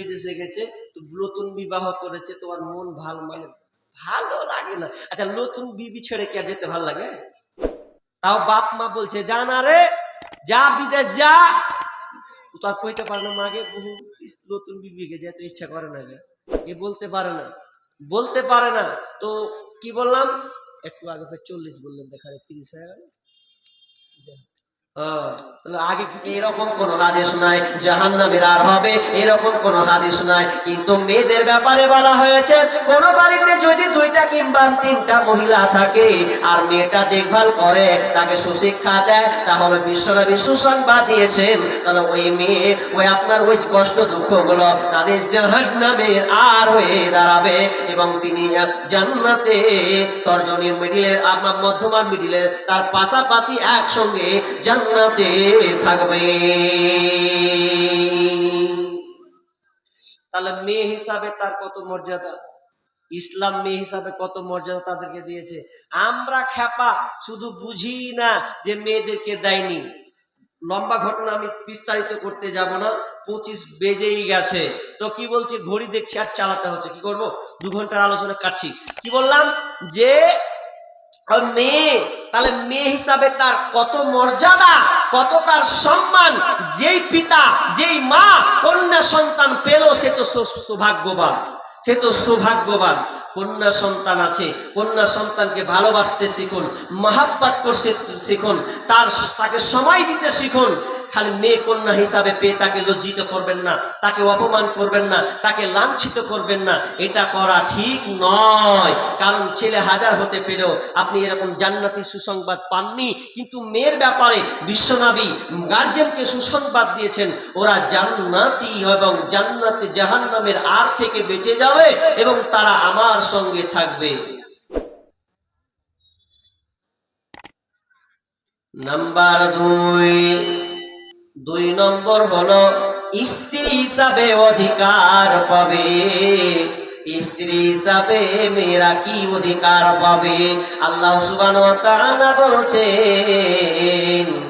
বিদেশে গেছে, তো নতুন বিবাহ করেছে, তোমার মন ভালো মানে ভালো লাগে না। আচ্ছা নতুন বিবি ছেড়ে কে যেতে ভালো লাগে? তাও বাপ মা বলছে, যা না রে, যা বিদেশ যা। ও তো আর কইতে পারে না মাকে বহু নতুন বিবিকে যেতে ইচ্ছা করে না এ বলতে পারে না, বলতে পারে না। তো কি বললাম? একটু আগে চল্লিশ বললেন দেখারে তিরিশ হয়ে গেল। এরকম মেয়েদের ব্যাপারে বলা হয়েছে, কোন বাড়িতে দুইটা কিংবা তিনটা মহিলা থাকে আর মেয়েটা দেখভাল করে, তাকে সুশিক্ষা দেয়, তাহলে বিশ্বনবী সুসংবাদ দিয়েছেন, তাহলে ওই মেয়ে, ওই আপনার ওই কষ্ট দুঃখগুলো তাদের জাহান নামের আর হয়ে দাঁড়াবে এবং তিনি জান্নাতে তর্জনীর মিডিলের আপনার মধ্যমার মিডিলের তার পাশাপাশি একসঙ্গে জান্নাতে থাকবে। তাহলে মেয়ে হিসাবে তার কত মর্যাদা? ইসলাম মেয়ে হিসাবে কত মর্যাদা তাদেরকে দিয়েছে? আমরা খ্যাপা, শুধু বুঝি না যে মেয়েদেরকে দেয়নি। লম্বা ঘটনা আমি বিস্তারিত করতে যাব না, পঁচিশ বেজেই গেছে। তো কি বলছি, ঘড়ি দেখছি আর চালাতে হচ্ছে। কি করব? দু ঘণ্টার আলোচনা কাটছি। কি বললাম? যে আর মেয়ে, তাহলে মেয়ে হিসাবে তার কত মর্যাদা, কত তার সম্মান, যেই পিতা, যেই মা, কন্যা সন্তান পেল, সে তো সৌভাগ্যবান, সে তো সৌভাগ্যবান। কন্যা সন্তান আছে, কন্যা সন্তানকে ভালোবাসতে শিখুন, মহাব্বাত করতে শিখুন, তার, তাকে সময় দিতে শিখুন। খালি মেয়ে কন্যা হিসাবে পেয়ে তাকে লজ্জিত করবেন না, তাকে অপমান করবেন না, তাকে লাঞ্ছিত করবেন না, এটা করা ঠিক নয়। কারণ ছেলে হাজার হতে পেরেও আপনি এরকম জান্নাতি সুসংবাদ পাননি, কিন্তু মেয়ের ব্যাপারে বিশ্বনাবী গার্জেনকে সুসংবাদ দিয়েছেন, ওরা জান্নাতি এবং জান্নাতে জাহান্নামের আর থেকে বেঁচে যাবে এবং তারা আমার সঙ্গে থাকবে। নাম্বার দুই। দুই নম্বর হলো, স্ত্রী হিসাবে অধিকার পাবে। স্ত্রী হিসাবে মেয়েরা কি অধিকার পাবে? আল্লাহ সুবান বলছেন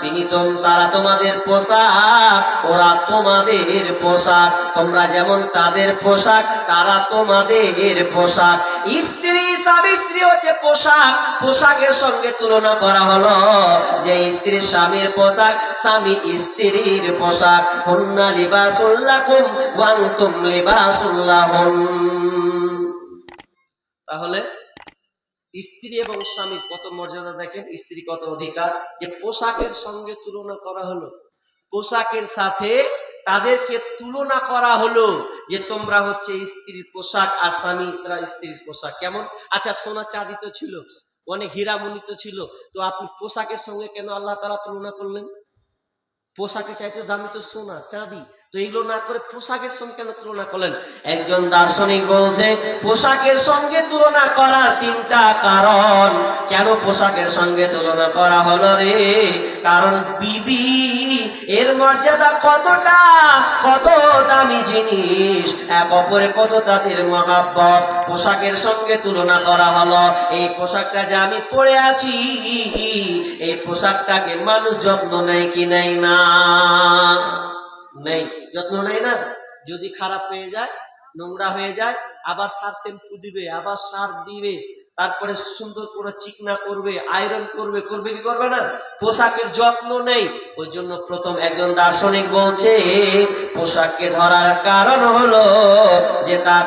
তিনি তো তারা তোমাদের পোশাক, ওরা তোমাদের পোশাক। তোমরা যেমন তাদের পোশাক, তারা তোমাদের পোশাক। স্ত্রী স্বামী স্ত্রী হচ্ছে পোশাক। পোশাকের সঙ্গে তুলনা করা হলো যে স্ত্রী স্বামীর পোশাক, স্বামী স্ত্রীর পোশাক। হুন্না লিবাসুল্লাকুম ওয়া আনতুম লিবাসুল্লাহুন তাহলে স্ত্রী এবং স্বামীর কত মর্যাদা দেখেন? স্ত্রী কত অধিকার? যে পোশাকের সঙ্গে তুলনা করা হলো। পোশাকের সাথে তাদেরকে তুলনা করা হলো যে তোমরা হচ্ছে স্ত্রীর পোশাক আর স্বামী তারা স্ত্রীর পোশাক। কেমন? আচ্ছা সোনা চাঁদি তো ছিল, অনেক হীরামণি তো ছিল। তো আপনি পোশাকের সঙ্গে কেন আল্লাহ তারা তুলনা করলেন? পোশাকের চাইতে দামি তো সোনা, চাঁদি। তো এগুলো না করে পোশাকের সঙ্গে কেন তুলনা করলেন? একজন দার্শনিক বলছে, পোশাকের সঙ্গে তুলনা করার তিনটা কারণ। কেন পোশাকের সঙ্গে তুলনা করা হলো রে? কারণ বিবি, এর মর্যাদা কতটা? কত দামি জিনিস? এক অপরে কত তাদের মহাব্বত? পোশাকের সঙ্গে তুলনা করা হলো। এই পোশাকটা যে আমি পরে আছি, এই পোশাকটাকে মানুষ যত্ন নেয় কি নেয় না? নেই। যত্ন নেই না, যদি খারাপ হয়ে যায়, নোংরা হয়ে যায়, আবার সার শ্যাম্পু দিবে আবার সার দিবে, তারপরে সুন্দর করে চিকনা করবে আয়রন করবে করবে কি করবে না? পোশাকের যত্ন নেই। ওই জন্য প্রথম একজন দার্শনিক বলছে পোশাককে ধরার কারণ হলো যে তার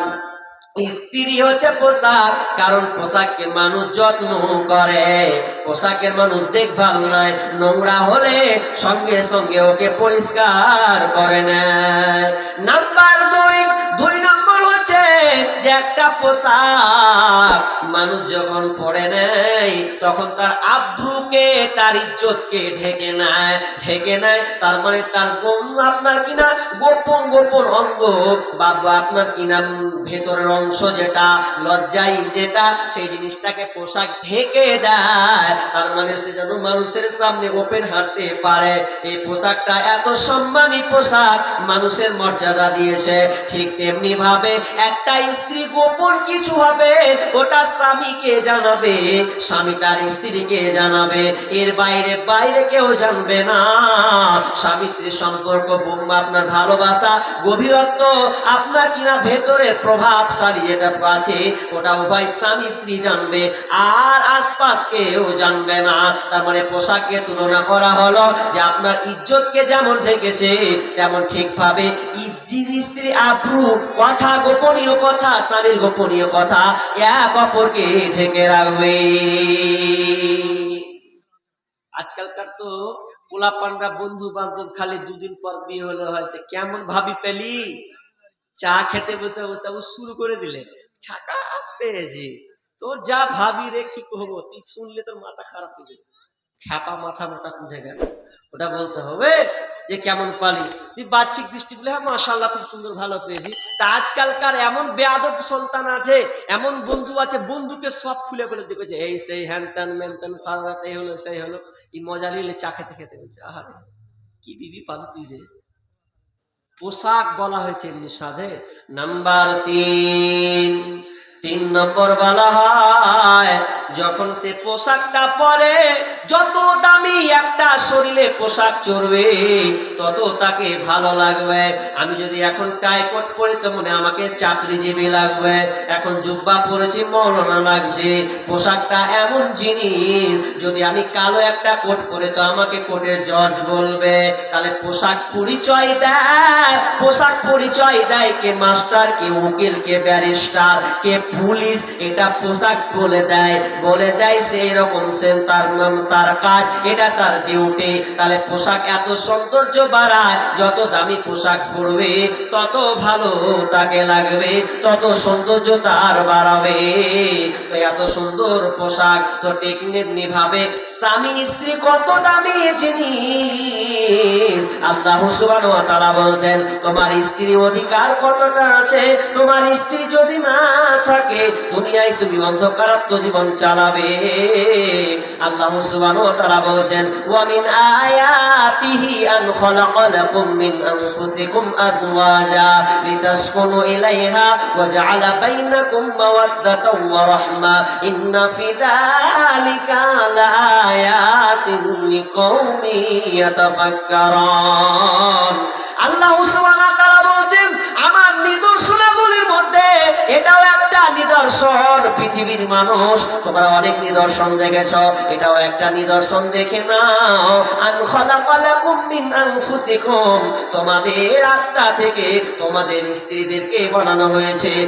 স্ত্রী হচ্ছে পোশাক, কারণ পোশাককে মানুষ যত্ন করে। পোশাকের মানুষ দেখভাল নয়, নোংরা হলে সঙ্গে সঙ্গে ওকে পরিষ্কার করে নেয়। নাম্বার দুই দুই নম্বর হচ্ছে যে একটা পোশাক। মানুষ যখন পরে নেয়, তখন তার আব্রুকে, তার ইজ্জতকে ঢেকে নেয়। ঢেকে নেয়, তার মানে তার আপনার কিনা? গোপন গোপন অঙ্গ। বা বা আপনার কিনা ভেতরের অংশ যেটা, লজ্জাই যেটা, সেই জিনিসটাকে পোশাক ঢেকে দেয়। তার মানে সে যেন মানুষের সামনে ওপেন হাঁটতে পারে। এই পোশাকটা এত সম্মানী পোশাক, মানুষের মর্যাদা দিয়েছে। ঠিক তেমনি ভাবে একটা স্ত্রী গোপন কিছু হবে, ওটা স্বামীকে জানাবে? স্বামী তার স্ত্রীকে জানাবে? এর বাইরে বাইরে কেউ জানবে না। স্বামী স্ত্রীর সম্পর্ক আপনার ভালোবাসা, গভীরত্ব, আপনার কিনা ভেতরে প্রভাবশালী যেটা আছে, ওটা উভয় স্বামী স্ত্রী জানবে। আর আশপাশ কেউ জানবে না। তার মানে পোশাককে তুলনা করা হলো যে আপনার ইজ্জতকে যেমন ঢেকেছে তেমন ঠিকভাবে স্ত্রী আপ্রু কথা গোপনীয় কথা, স্বামীর গোপনীয় কথা এক অপরকে ঢেকে রাখবে। আজকালকার তো পোলাপানরা বন্ধু বান্ধব খালি দুদিন পর বিয়ে হলে, হয়তো কেমন ভাবি পেলি? চা খেতে বসে বসে ও শুরু করে দিলে, ছাকাস পেয়েছি, তোর যা ভাবি রে কি কহবো তুই শুনলে তোর মাথা খারাপ হয়ে যাবে। খ্যাপা মাথা মোটা উঠে গেল? ওটা বলতে হবে। যে কেমন পালি। তুই বাহ্যিক দৃষ্টি বলে হ্যাঁ মাশাল্লাহ খুব সুন্দর, ভালো পেয়েছি। তা আজকালকার এমন বেয়াদব সন্তান আছে, এমন বন্ধু আছে, বন্ধুকে সব খুলে বলে যে এই সেই হ্যান ত্যান ম্যান ত্যান সারা রাত এই হলো, সেই হলো। এই মজা নিলে চা খেতে খেতে বলছে, আহারে, কি বিবি পালি তুই রে? পোশাক বলা হয়েছে সাধে নাম্বার তিন তিন নম্বর বলা হয় যখন সে পোশাকটা পরে, যত দামি একটা শরীরে পোশাক চড়বে, তত তাকে ভালো লাগবে। আমি যদি এখন টাই কোট পরে, তো মনে আমাকে চাকরিজীবী লাগবে। এখন জুব্বা পরেছি, মৌলানা লাগছে। পোশাকটা এমন জিনিস, যদি আমি কালো একটা কোট পরে, তো আমাকে কোটের জজ বলবে। তাহলে পোশাক পরিচয় দেয়। পোশাক পরিচয় দেয় কে মাস্টার, কে উকিল, কে ব্যারিস্টার, কে পুলিশ, এটা পোশাক বলে দেয়। বলে দেয় সেই রকম সে তার নাম, তার কাজ, এটা তার ডিউটি। তাহলে পোশাক এত সৌন্দর্য বাড়ায়, যত দামি পোশাক পরবে, তত ভালো তাকে লাগবে, তত সৌন্দর্য তার বাড়াবে। তো এত সুন্দর পোশাক তো টেকনিক ভাবে স্বামী, স্ত্রী, কত দামি জিনিস। আল্লাহ ওয়া তাআলা বলছেন, তোমার স্ত্রী অধিকার কতটা আছে? তোমার স্ত্রী যদি না থাকে, দুনিয়ায় তুমি অন্ধকারাত্ম জীবন চালাবে আল্লাহ সুবহানাহু ওয়া তাআলা বলছেন ওয়া মিন আয়াতিহি আন মিন আনফুসিকুম লিতাসকুনু ইলাইহা ওয়া জাআলা বাইনাকুম ওয়া রাহমা। ইন্না ফি যালিকা ইয়াতাফাক্কারুন। আল্লাহ সুবহানাহু ওয়া তাআলা বলছেন, আমার মধ্যে এটাও নিদর্শন, পৃথিবীর মানুষ, তোমরা অনেক নিদর্শন দেখেছ, এটাও একটা নিদর্শন দেখে নাও। তোমাদের আত্মা থেকে তোমাদের স্ত্রীদেরকে বানানো হয়েছে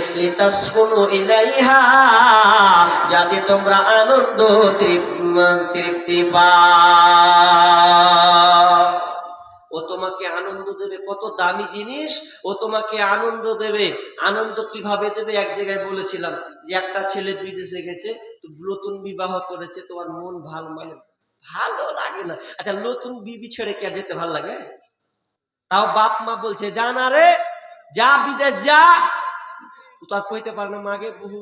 যাতে তোমরা আনন্দ তৃপ- তৃপ্তি ও তোমাকে আনন্দ দেবে। কত দামি জিনিস ও তোমাকে আনন্দ দেবে। আনন্দ কীভাবে দেবে? এক জায়গায় বলেছিলাম যে একটা ছেলে বিদেশে গেছে নতুন বিবাহ করেছে, তোমার মন ভালো মানে ভালো লাগে না। আচ্ছা নতুন বিবি ছেড়ে কে যেতে ভালো লাগে? তাও বাপ মা বলছে, যা না রে, যা বিদেশ যা। ও তো আর কইতে পারে না মাকে বহু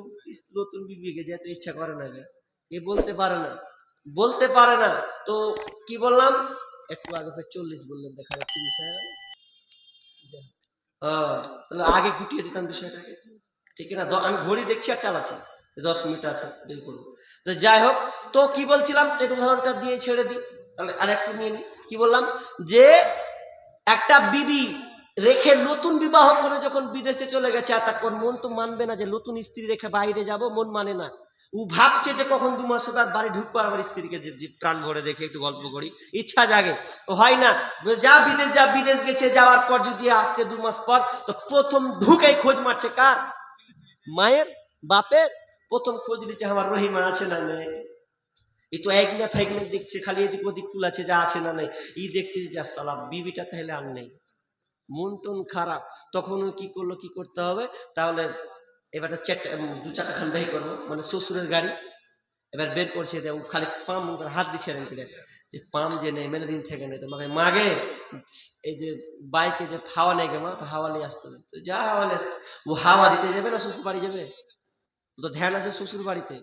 নতুন বিবিকে যেতে ইচ্ছা করে না এ বলতে পারে না, বলতে পারে না। তো কি বললাম? একটু আগে ফের চল্লিশ বললেন, দেখা যায় তিরিশ হয়ে গেল। তাহলে আগে গুটিয়ে দিতাম বিষয়টাকে। ঠিক না? আমি ঘড়ি দেখছি আর চালাচ্ছি। দশ মিনিট আছে দেরি করব। তো যাই হোক, তো কি বলছিলাম? তো একটু উদাহরণটা দিয়ে ছেড়ে দিই। তাহলে আর একটু নিয়ে নিই। কি বললাম? যে একটা বিবি রেখে নতুন বিবাহ করে যখন বিদেশে চলে গেছে, আর তার মন তো মানবে না যে নতুন স্ত্রী রেখে বাইরে যাব, মন মানে না। ও ভাবছে যে কখন দু মাস আর বাড়ি ঢুকবো আমার স্ত্রীকে প্রাণ ভরে দেখে একটু গল্প করি। ইচ্ছা জাগে। হয় না। যা বিদেশ যা বিদেশ গেছে, যাওয়ার পর যদি আসছে দু মাস পর, তো প্রথম ঢুকে খোঁজ মারছে কার? মায়ের? বাপের? প্রথম খোঁজ নিচ্ছে আমার রহিমা আছে না নেই। এই তো এক না ফেক না দেখছে, খালি এদিক ওদিক কুলাছে যা আছে না নেই। ই দেখছে যে, যা সালাম, বিবিটা তাহলে আর নেই। মন টন খারাপ। তখন কি করল, কি করতে হবে? তাহলে এবার তো চার চা- দু চাকা খান বাহি করব। মানে শ্বশুরের গাড়ি। এবার বের করছে খালি পাম হাত দিচ্ছে করে। যে পাম যে নেই, মেলে দিন থেকে নেই। তো মাকে মাগে, এই যে বাইকে যে হাওয়া নেই গে মা, তো হাওয়া নিয়ে আসতে হবে। তো যা হাওয়া নিয়ে ও হাওয়া দিতে যাবে না, শ্বশুর বাড়ি যাবে? তো ধ্যান আছে শ্বশুর বাড়িতে।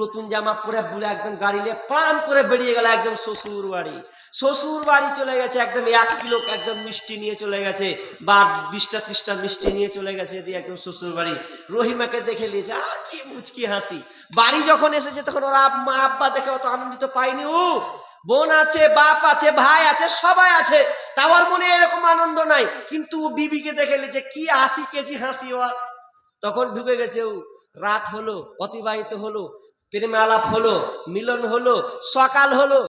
নতুন জামা পরে বুলে একদম গাড়ি নিয়ে প্রাণ করে বেরিয়ে গেল একদম শ্বশুর বাড়ি। শ্বশুর বাড়ি চলে গেছে, একদম এক কিলো একদম মিষ্টি নিয়ে চলে গেছে বা বিশটা ত্রিশটা মিষ্টি নিয়ে চলে গেছে দিয়ে একদম শ্বশুর বাড়ি। রহিমাকে দেখে নিয়েছে আর কি মুচকি হাসি। বাড়ি যখন এসেছে তখন ওরা মা আব্বা দেখে অত আনন্দিত পায়নি। ও বোন আছে, বাপ আছে, ভাই আছে, সবাই আছে। তাও আর মনে এরকম আনন্দ নাই। কিন্তু বিবিকে দেখে নিয়েছে, কি আশি কেজি হাসি ওর। তখন ঢুকে গেছে ও। রাত হলো অতিবাহিত হলো প্রেমে আলাপ হলো মিলন হলো সকাল হলো।